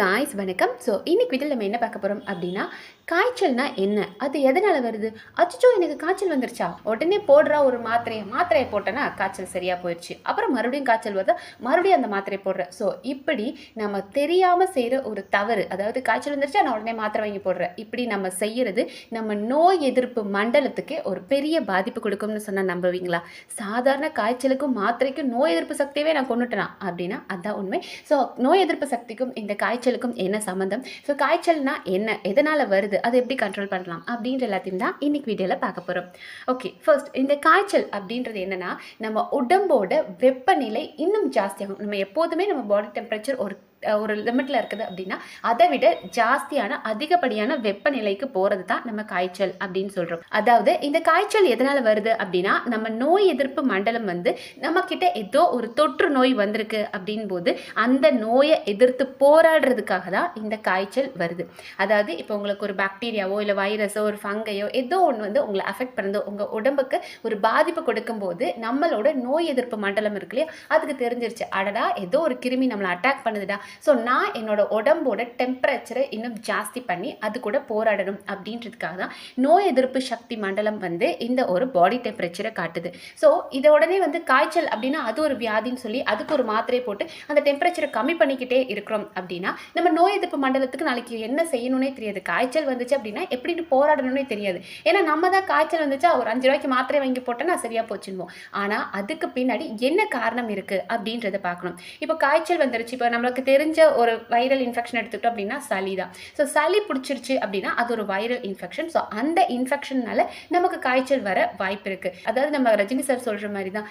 Guys வணக்கம். So இன்னைக்கு வீட்டில் நம்ம என்ன பார்க்க போகிறோம் அப்படின்னா காய்ச்சல்னா என்ன? அது எதனால் வருது? அச்சோ எனக்கு காய்ச்சல் வந்துருச்சா? உடனே போடுற ஒரு மாத்திரையை. மாத்திரையை போட்டேன்னா காய்ச்சல் சரியாக போயிடுச்சு. அப்புறம் மறுபடியும் காய்ச்சல் வருதா? மறுபடியும் அந்த மாத்திரையை போடுறேன் ஸோ இப்படி நம்ம தெரியாமல் செய்கிற ஒரு தவறு அதாவது காய்ச்சல் வந்துருச்சா? நான் உடனே மாத்திரை வாங்கி போடுறேன். இப்படி நம்ம செய்யறது நம்ம நோய் எதிர்ப்பு மண்டலத்துக்கே ஒரு பெரிய பாதிப்பு கொடுக்கும்னு சொன்னால் நம்புவீங்களா? சாதாரண காய்ச்சலுக்கும் மாத்திரைக்கும் நோய் எதிர்ப்பு சக்தியவே நான் கொண்டுட்டேனா? அப்படின்னா அதான் உண்மை. ஸோ நோய் எதிர்ப்பு சக்திக்கும் இந்த காய்ச்சலுக்கும் என்ன சம்மந்தம் ஸோ காய்ச்சல்னா என்ன? எதனால் வருது? அதை எப்படி கண்ட்ரோல் பண்ணலாம் அப்படின்ற எல்லாத்தையும் தான் இன்னைக்கு வீடியோவில் பார்க்க போகிறோம் ஓகே ஃபர்ஸ்ட் இந்த காய்ச்சல் அப்படின்றது என்னென்னா நம்ம உடம்போட வெப்பநிலை இன்னும் ஜாஸ்தியாகும். நம்ம எப்போதுமே நம்ம பாடி டெம்பரேச்சர் ஒரு ஒரு லிமிட்டில் இருக்குது அப்படின்னா அதை விட ஜாஸ்தியான அதிகப்படியான வெப்பநிலைக்கு போகிறது தான் நம்ம காய்ச்சல் அப்படின்னு சொல்கிறோம் அதாவது இந்த காய்ச்சல் எதனால் வருது அப்படின்னா நம்ம நோய் எதிர்ப்பு மண்டலம் வந்து நம்ம கிட்ட ஏதோ ஒரு தொற்று நோய் வந்திருக்கு அப்படின் போது அந்த நோயை எதிர்த்து போராடுறதுக்காக தான் இந்த காய்ச்சல் வருது. அதாவது இப்போ உங்களுக்கு ஒரு பாக்டீரியாவோ இல்லை வைரஸோ ஒரு ஃபங்கையோ ஏதோ ஒன்று வந்து உங்களை அஃபெக்ட் பண்ணுது. உங்கள் உடம்புக்கு ஒரு பாதிப்பு கொடுக்கும்போது நம்மளோட நோய் எதிர்ப்பு மண்டலம் இருக்கு இல்லையா அதுக்கு தெரிஞ்சிருச்சு. அடடா ஏதோ ஒரு கிருமி நம்மளை அட்டாக் பண்ணுதுடா ஸோ நான் என்னோட உடம்போட டெம்பரேச்சரை இன்னும் ஜாஸ்தி பண்ணி அது கூட போராடணும் அப்படின்றதுக்காக தான் நோய் எதிர்ப்பு சக்தி மண்டலம் வந்து இந்த ஒரு பாடி டெம்பரேச்சரை காட்டுது. ஸோ இதை உடனே வந்து காய்ச்சல் அப்படின்னா அது ஒரு வியாதின்னு சொல்லி அதுக்கு ஒரு மாத்திரை போட்டு அந்த டெம்பரேச்சரை கம்மி பண்ணிக்கிட்டே இருக்கிறோம் அப்படின்னா நம்ம நோய் எதிர்ப்பு மண்டலத்துக்கு நாளைக்கு என்ன செய்யணும்னே தெரியாது. காய்ச்சல் வந்துச்சு அப்படின்னா எப்படின்னு போராடணும்னே தெரியாது. ஏன்னா நம்ம தான் காய்ச்சல் வந்துச்சா ஒரு அஞ்சு ரூபாய்க்கு மாத்திரை வாங்கி போட்டால் நான் சரியாக போச்சுன்னுவோம். ஆனால் அதுக்கு பின்னாடி என்ன காரணம் இருக்குது அப்படின்றத பார்க்கணும். இப்போ காய்ச்சல் வந்துருச்சு. இப்போ நம்மளுக்கு தெரிஞ்ச ஒரு வைரல் இன்ஃபெக்ஷன் எடுத்துக்கிட்டோம் அப்படின்னா சளி தான். ஸோ சளி பிடிச்சிருச்சு அப்படின்னா அது ஒரு வைரல் இன்ஃபெக்ஷன் ஸோ அந்த இன்ஃபெக்ஷன்னால நமக்கு காய்ச்சல் வர வாய்ப்பு இருக்குது அதாவது நம்ம ரஜினி சார் சொல்கிற மாதிரி தான்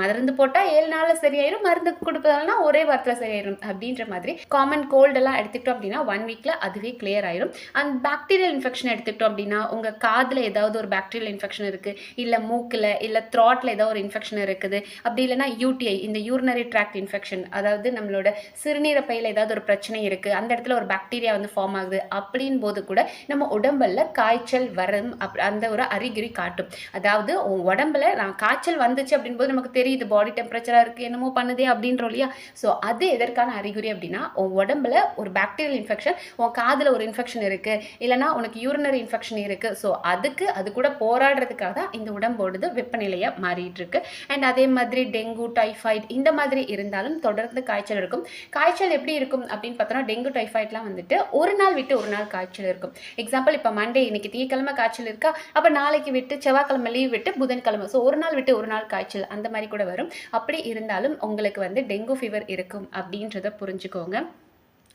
மருந்து போட்டால் ஏழு நாளில் சரியாயிடும் மருந்து கொடுப்பதாலனா ஒரே வாரத்தில் சரியாயிடும் அப்படின்ற மாதிரி காமன் கோல்டெல்லாம் எடுத்துக்கிட்டோம் அப்படின்னா ஒன் வீக்கில் அதுவே கிளியர் ஆயிடும் அண்ட் பாக்டீரியல் இன்ஃபெக்ஷன் எடுத்துக்கிட்டோம் அப்படின்னா உங்கள் காதில் ஏதாவது ஒரு பாக்டீரியல் இன்ஃபெக்ஷன் இருக்குது இல்லை மூக்கில் இல்லை த்ராட்டில் ஏதாவது ஒரு இன்ஃபெக்ஷன் இருக்குது. அப்படி இல்லைன்னா யூடிஐ இந்த யூரினரி ட்ராக்ட் இன்ஃபெக்ஷன் அதாவது நம்மளோட பையில் ஏதாவது ஒரு பிரச்சனை இருக்குது அந்த இடத்துல ஒரு பாக்டீரியா வந்து ஃபார்ம் ஆகுது அப்படின் போது கூட நம்ம உடம்புல காய்ச்சல் வரும் அப் அந்த ஒரு அறிகுறி காட்டும். அதாவது உன் உடம்புல நான் காய்ச்சல் வந்துச்சு அப்படின்போது நமக்கு தெரியுது பாடி டெம்பரேச்சராக இருக்குது என்னமோ பண்ணுதே அப்படின்றோம் இல்லையா? ஸோ அது எதற்கான அறிகுறி அப்படின்னா உன் உடம்புல ஒரு பாக்டீரியல் இன்ஃபெக்ஷன் உன் காதில் ஒரு இன்ஃபெக்ஷன் இருக்குது இல்லைனா உனக்கு யூரினரி இன்ஃபெக்ஷன் இருக்குது ஸோ அதுக்கு அது கூட போராடுறதுக்காக தான் இந்த உடம்போடது வெப்பநிலையாக மாறிட்டு இருக்கு அண்ட் அதே மாதிரி டெங்கு டைஃபாய்டு இந்த மாதிரி இருந்தாலும் தொடர்ந்து காய்ச்சல் இருக்கும். காய்ச்சல் எப்படி இருக்கும் அப்படின்னு பார்த்தோன்னா டெங்கு டைஃபாய்ட்லாம் வந்துட்டு ஒரு நாள் விட்டு ஒரு நாள் காய்ச்சல் இருக்கும். எக்ஸாம்பிள் இப்போ மண்டே இன்னைக்கு தீக்கிழமை காய்ச்சல் இருக்கா? அப்போ நாளைக்கு விட்டு செவ்வாய்க்கிழமை லீவ் விட்டு புதன்கிழமை. ஸோ ஒரு நாள் விட்டு ஒரு நாள் காய்ச்சல் அந்த மாதிரி கூட வரும். அப்படி இருந்தாலும் உங்களுக்கு வந்து டெங்கு ஃபீவர் இருக்கும் அப்படின்றத புரிஞ்சுக்கோங்க.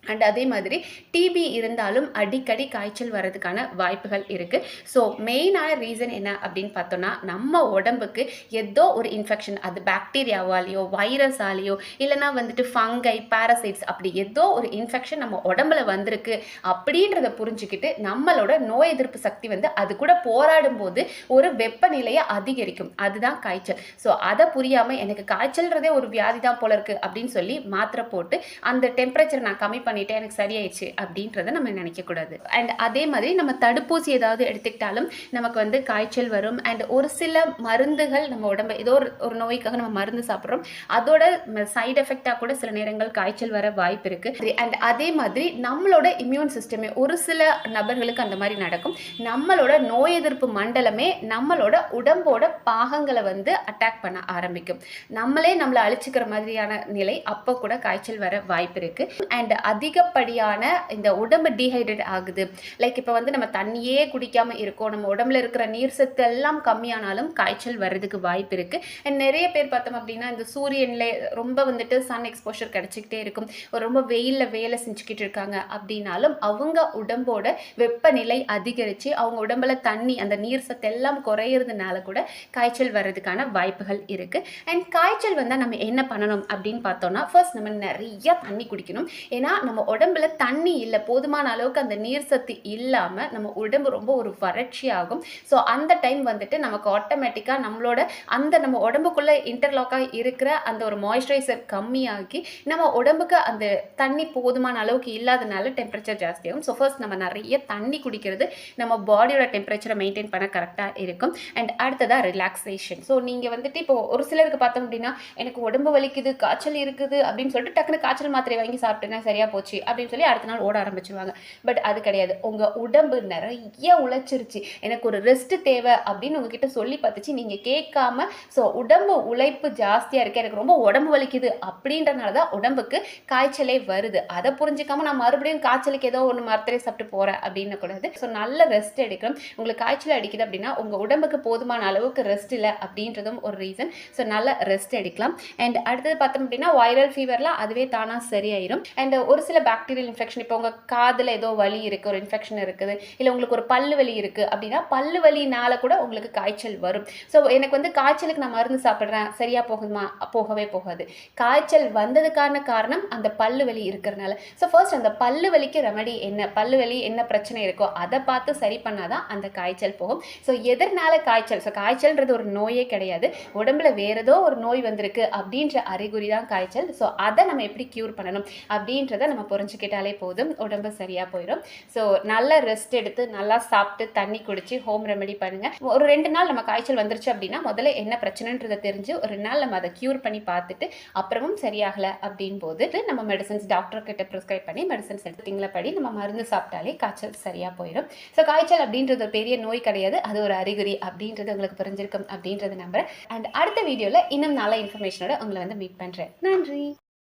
அண்ட் அதே மாதிரி டிபி இருந்தாலும் அடிக்கடி காய்ச்சல் வர்றதுக்கான வாய்ப்புகள் இருக்குது ஸோ மெயினான ரீசன் என்ன அப்படின்னு பார்த்தோன்னா நம்ம உடம்புக்கு ஏதோ ஒரு இன்ஃபெக்ஷன் அது பாக்டீரியாவாலேயோ வைரஸாலேயோ இல்லைனா வந்துட்டு ஃபங்கை பாரசைட்ஸ் அப்படி ஏதோ ஒரு இன்ஃபெக்ஷன் நம்ம உடம்புல வந்திருக்கு அப்படின்றத புரிஞ்சுக்கிட்டு நம்மளோட நோய் எதிர்ப்பு சக்தி வந்து அது கூட போராடும் போது ஒரு வெப்பநிலையை அதிகரிக்கும். அதுதான் காய்ச்சல். ஸோ அதை புரியாமல் எனக்கு காய்ச்சல்ன்றதே ஒரு வியாதி தான் போல இருக்குது அப்படின்னு சொல்லி மாத்திரை போட்டு அந்த டெம்பரேச்சர் நான் கம்மி பண்ணிட்டேன் எனக்கு சரியாயிடுச்சு அப்படின்றத நம்ம நினைக்கக்கூடாது. அண்ட் அதே மாதிரி நம்ம தடுப்பூசி ஏதாவது எடுத்துக்கிட்டாலும் நமக்கு வந்து காய்ச்சல் வரும். அண்ட் ஒரு சில மருந்துகள் நம்ம உடம்பு ஏதோ ஒரு ஒரு நோய்க்காக நம்ம மருந்து சாப்பிட்றோம். அதோட சைடு எஃபெக்டாக கூட சில நேரங்கள் காய்ச்சல் வர வாய்ப்பு இருக்கு. அண்ட் அதே மாதிரி நம்மளோட இம்யூன் சிஸ்டமே ஒரு சில நபர்களுக்கு அந்த மாதிரி நடக்கும். நம்மளோட நோய் எதிர்ப்பு மண்டலமே நம்மளோட உடம்போட பாகங்களை வந்து அட்டாக் பண்ண ஆரம்பிக்கும். நம்மளே நம்மளை அழிச்சுக்கிற மாதிரியான நிலை அப்போ கூட காய்ச்சல் வர வாய்ப்பு இருக்கு. அண்ட் அதிகப்படியான இந்த உடம்பு டீஹைட்ரேட் ஆகுது. லைக் இப்போ வந்து நம்ம தண்ணியே குடிக்காமல் இருக்கோம். நம்ம உடம்புல இருக்கிற நீர் சத்து எல்லாம் கம்மியானாலும் காய்ச்சல் வர்றதுக்கு வாய்ப்பு இருக்குது அண்ட் நிறைய பேர் பார்த்தோம் அப்படின்னா இந்த சூரியனில் ரொம்ப வந்துட்டு சன் எக்ஸ்போஷர் கிடச்சிக்கிட்டே இருக்கும். ரொம்ப வெயிலில் வேலை செஞ்சுக்கிட்டு இருக்காங்க அப்படின்னாலும் அவங்க உடம்போட வெப்பநிலை அதிகரித்து அவங்க உடம்புல தண்ணி அந்த நீர் சத்து எல்லாம் குறையிறதுனால கூட காய்ச்சல் வர்றதுக்கான வாய்ப்புகள் இருக்குது அண்ட் காய்ச்சல் வந்தால் நம்ம என்ன பண்ணணும் அப்படின்னு பார்த்தோம்னா ஃபர்ஸ்ட் நம்ம நிறைய தண்ணி குடிக்கணும். ஏன்னா நம்ம நம்ம உடம்புல தண்ணி இல்லை போதுமான அளவுக்கு அந்த நீர் சத்து இல்லாமல் நம்ம உடம்பு ரொம்ப ஒரு வறட்சி ஆகும் ஸோ அந்த டைம் வந்துட்டு நமக்கு ஆட்டோமேட்டிக்காக நம்மளோட அந்த நம்ம உடம்புக்குள்ளே இன்டர்லாக்காக இருக்கிற அந்த ஒரு மாய்ஸ்சரைசர் கம்மியாகி நம்ம உடம்புக்கு அந்த தண்ணி போதுமான அளவுக்கு இல்லாதனால டெம்பரேச்சர் ஜாஸ்தியாகும். ஸோ ஃபர்ஸ்ட் நம்ம நிறைய தண்ணி குடிக்கிறது நம்ம பாடியோட டெம்பரேச்சரை மெயின்டைன் பண்ண கரெக்டாக இருக்கும். அண்ட் அடுத்ததாக ரிலாக்ஸேஷன் ஸோ நீங்கள் வந்துட்டு இப்போ ஒரு சிலருக்கு பார்த்தோம் அப்படின்னா எனக்கு உடம்பு வலிக்குது காய்ச்சல் இருக்குது அப்படின்னு சொல்லிட்டு டக்குனு காய்ச்சல் மாத்திரை வாங்கி சாப்பிட்டேன்னா சரியாக போச்சு அப்படின்னு சொல்லி அடுத்த நாள் ஓட ஆரம்பிச்சிருவாங்க. பட் அது கிடையாது. உங்கள் உடம்பு நிறைய உழைச்சிருச்சு. எனக்கு ஒரு ரெஸ்ட் தேவை அப்படின்னு உங்ககிட்ட சொல்லி பார்த்துச்சு. நீங்கள் கேட்காம ஸோ உடம்பு உழைப்பு ஜாஸ்தியாக இருக்கு. எனக்கு ரொம்ப உடம்பு வலிக்குது அப்படின்றனால தான் உடம்புக்கு காய்ச்சலே வருது. அதை புரிஞ்சுக்காம நான் மறுபடியும் காய்ச்சலுக்கு ஏதோ ஒன்று மரத்திலே சாப்பிட்டு போகிறேன் அப்படின்னு கூடாது ஸோ நல்ல ரெஸ்ட் எடுக்கணும். உங்களுக்கு காய்ச்சல் அடிக்குது அப்படின்னா உங்கள் உடம்புக்கு போதுமான அளவுக்கு ரெஸ்ட் இல்லை அப்படின்றதும் ஒரு ரீசன் ஸோ நல்ல ரெஸ்ட் எடுக்கலாம். அண்ட் அடுத்தது பார்த்தோம் அப்படின்னா வைரல் ஃபீவர்லாம் அதுவே தானாக சரியாயிரும். அண்ட் ஒரு சில பாக்டீரியல் இன்ஃபெக்ஷன் இப்போ உங்கள் காதில் ஏதோ வலி இருக்குது ஒரு இன்ஃபெக்ஷன் இருக்குது இல்லை உங்களுக்கு ஒரு பல்லு வலி இருக்குது அப்படின்னா பல்லு வலினால கூட உங்களுக்கு காய்ச்சல் வரும். ஸோ எனக்கு வந்து காய்ச்சலுக்கு நான் மருந்து சாப்பிட்றேன். சரியாக போகுமா? போகவே போகாது. காய்ச்சல் வந்ததுக்கான காரணம் அந்த பல்லு வலி இருக்கிறனால. ஸோ ஃபர்ஸ்ட் அந்த பல்லு வலிக்கு ரெமடி என்ன? பல்லு வலி என்ன பிரச்சனை இருக்கோ அதை பார்த்து சரி பண்ணாதான் அந்த காய்ச்சல் போகும். ஸோ எதனால காய்ச்சல்? ஸோ காய்ச்சல்ன்றது ஒரு நோயே கிடையாது. உடம்புல வேறு ஏதோ ஒரு நோய் வந்திருக்கு அப்படின்ற அறிகுறி தான் காய்ச்சல். ஸோ அதை நம்ம எப்படி க்யூர் பண்ணணும் அப்படின்றத நம்ம புரிஞ்சுக்கிட்டாலே போதும். உடம்பு சரியாக போயிடும் ஸோ நல்லா ரெஸ்ட் எடுத்து நல்லா சாப்பிட்டு தண்ணி குடிச்சு ஹோம் ரெமெடி பண்ணுங்க. ஒரு ரெண்டு நாள் நம்ம காய்ச்சல் வந்துருச்சு அப்படின்னா முதல்ல என்ன பிரச்சனைன்றதை தெரிஞ்சு ஒரு நாள் நம்ம அதை க்யூர் பண்ணி பார்த்துட்டு அப்புறமும் சரியாகலை அப்படின் போது நம்ம மெடிசன்ஸ் டாக்டர் கிட்ட ப்ரிஸ்கிரைப் பண்ணி மெடிசன்ஸ் எடுத்தீங்களா படி நம்ம மருந்து சாப்பிட்டாலே காய்ச்சல் சரியாக போயிடும் ஸோ காய்ச்சல் அப்படின்றது ஒரு பெரிய நோய் கிடையாது. அது ஒரு அறிகுறி அப்படின்றது உங்களுக்கு புரிஞ்சிருக்கும் அப்படின்றது நம்புறேன். அண்ட் அடுத்த வீடியோவில் இன்னும் நல்ல இன்ஃபர்மேஷனோட உங்களை வந்து மீட் பண்ணுறேன் நன்றி.